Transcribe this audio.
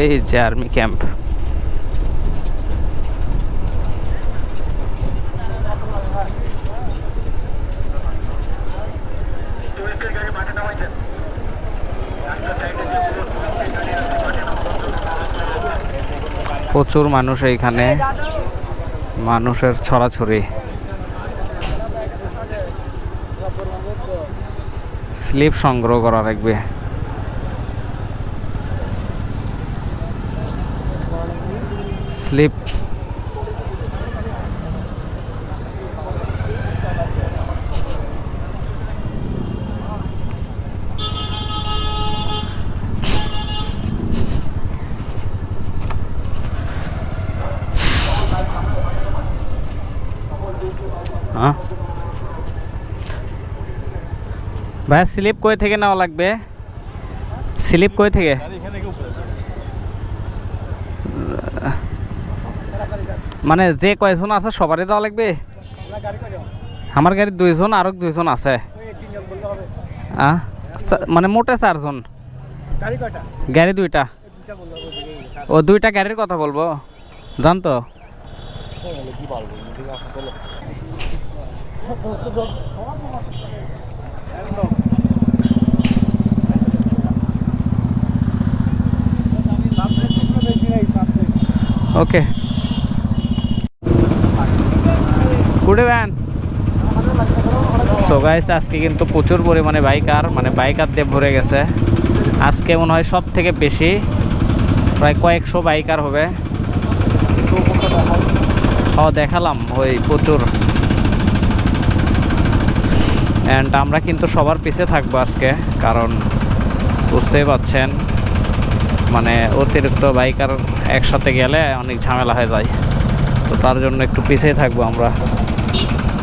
এই যে army camp. প্রচুর মানুষ এইখানে। মানুষের ছড়াছড়ি। স্লিপ সংগ্রহ করা লাগবে স্লিপ হ্যাঁ ভাইয়া স্লিপ কই থেকে নেওয়া লাগবে স্লিপ কই থেকে মানে যে কয়জন আছে সবারই দেওয়া লাগবে? আমার গাড়ির দুইজন আরও দুইজন আছে। মানে মোটে চারজন। গাড়ি দুইটা। ও দুইটা গাড়ির কথা বলব? জান তো? ওকে। কুড়ে ভ্যান সো আজকে কিন্তু প্রচুর পরিমাণে বাইকার মানে বাইকার দিয়ে ভরে গেছে। আজকে মনে হয় সব থেকে বেশি, প্রায় কয়েকশো বাইকার হবে। ও দেখালাম, ওই প্রচুর। অ্যান্ড আমরা কিন্তু সবার পিছে থাকব আজকে, কারণ বুঝতেই পাচ্ছেন মানে অতিরিক্ত বাইকার একসাথে গেলে অনেক ঝামেলা হয়ে যায়। তো তার জন্য একটু পিছিয়ে থাকব আমরা। Thank you.